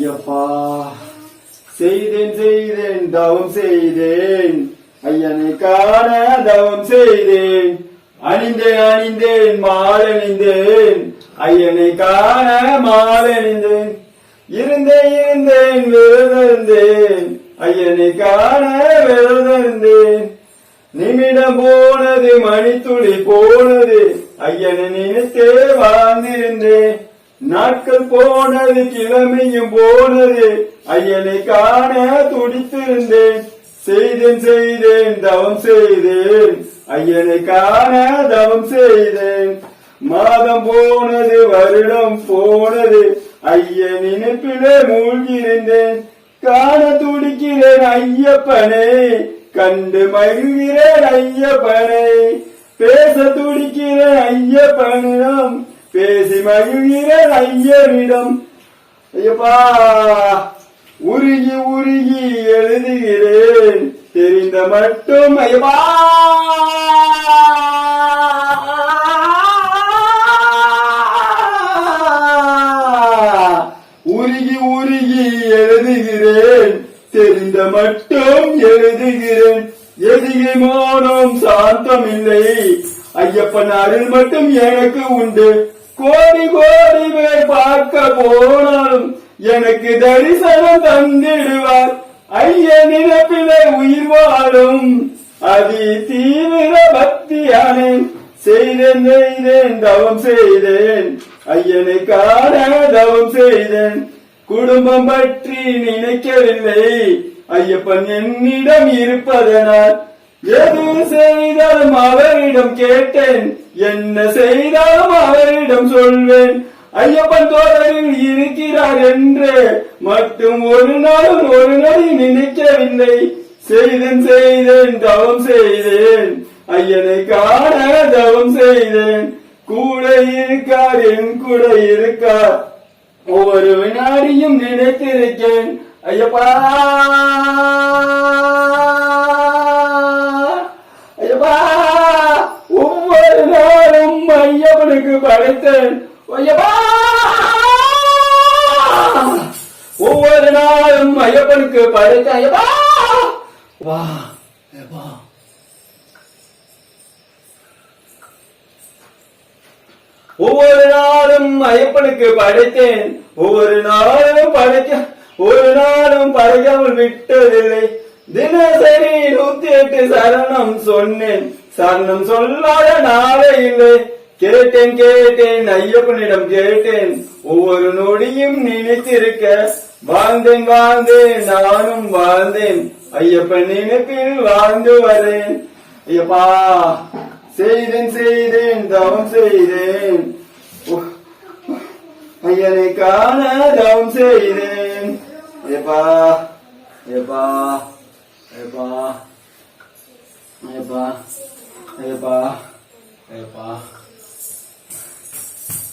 ஐயப்பா. செய்தேன் செய்தேன் தவம் செய்தேன். ஐயனை காண தவம் செய்தேன். அணிந்தேன் அணிந்தேன் மாலணிந்தேன். ஐயனை காண மாலணிந்தேன். இருந்தேன் இருந்தேன் விரதம் ஐயனை காண விரதம் நிமிடம் போனது மணித்துளி போனது. ஐயனை நினைத்தே வாழ்ந்திருந்தேன். நாட்கள் போனது கிழமையும் போனது. ஐயனை காண துடித்திருந்தேன். செய்தேன் செய்தேன் தவம் செய்தேன். ஐயனை காண தவம் செய்தேன். மாதம் போனது வருடம் போனது. ஐயன் நினைப்பிலே மூழ்கியிருந்தேன். காண துடிக்கிறேன் ஐயப்பனே. கண்டு மகிழ்கிறேன் ஐயப்பனை. பேச துடிக்கிறேன் ஐயப்பனிடம். பேசி மகிழ்கிற ஐயரிடம். ஐயப்பா உருகி உருகி எழுதுகிறேன். தெரிந்த மட்டும் ஐயப்பா! உருகி உருகி எழுதுகிறேன். தெரிந்த மட்டும் எழுதுகிறேன். எதிரி மோனம் சாந்தம் இல்லை ஐயப்பன் அருள் மட்டும் எனக்கு உண்டு. கோடி கோடி பேர் பார்க்க போனாலும் எனக்கு தரிசனம் தந்திடுவார். ஐயன் நினைப்பிலே உயிர் வாழும். அதி தீவிர பக்தியானே செய்தேன் செய்தேன் தவம் செய்தேன். ஐயனை காண தவம் செய்தேன். குடும்பம் பற்றி நினைக்கவில்லை. ஐயப்பன் என்னிடம் இருப்பதனால் எது செய்தாலும் அவரிடம் கேட்டேன். என்ன செய்தாலும் அவரிடம் சொல்வேன். ஐயப்பன் தோழரில் இருக்கிறார் என்று. மட்டும் ஒரு நாளும் ஒரு நாள் நினைக்கவில்லை. செய்தேன் செய்தேன் தவம் செய்தேன். ஐயனை காண தவம் செய்தேன். கூட இருக்கார் என் கூட இருக்கார். ஒவ்வொரு வினாடியும் நினைத்திருக்கேன். ஐயப்பா ஐயப்பா ஒவ்வொரு நாளும் ஐயப்பனுக்கு படைத்தேன். ஐயப்பா! ஒவ்வொரு நாளும் ஐயப்பனுக்கு படைத்தேன். ஐயப்பா! வா ஐயப்பா. ஒவ்வொரு நாளும் ஐயப்பனுக்கு படைத்தேன். ஒவ்வொரு நாளும் படைக்க ஒரு நாளும் படைக்காமல் விட்டதில்லை. தினசரி நூத்தி எட்டு சரணம் சொன்னேன். சரணம் சொல்லாத நாளே இல்லை. கேட்டேன் கேட்டேன் ஐயப்பனிடம் கேட்டேன். ஒவ்வொரு நொடியும் நினைத்திருக்க வாழ்ந்தேன் வாழ்ந்தேன் நானும் வாழ்ந்தேன். ஐயப்பன் நினைப்பில் வாழ்ந்து வரேன். ஐயப்பா செய்தேன் செய்தேன் தவம் செய்தேன். ஐயனை காண தவம் செய்தேன். ஐயப்பா ஐயப்பா ஐயப்பா ஐயப்பா ஐயப்பா ஐயப்பா.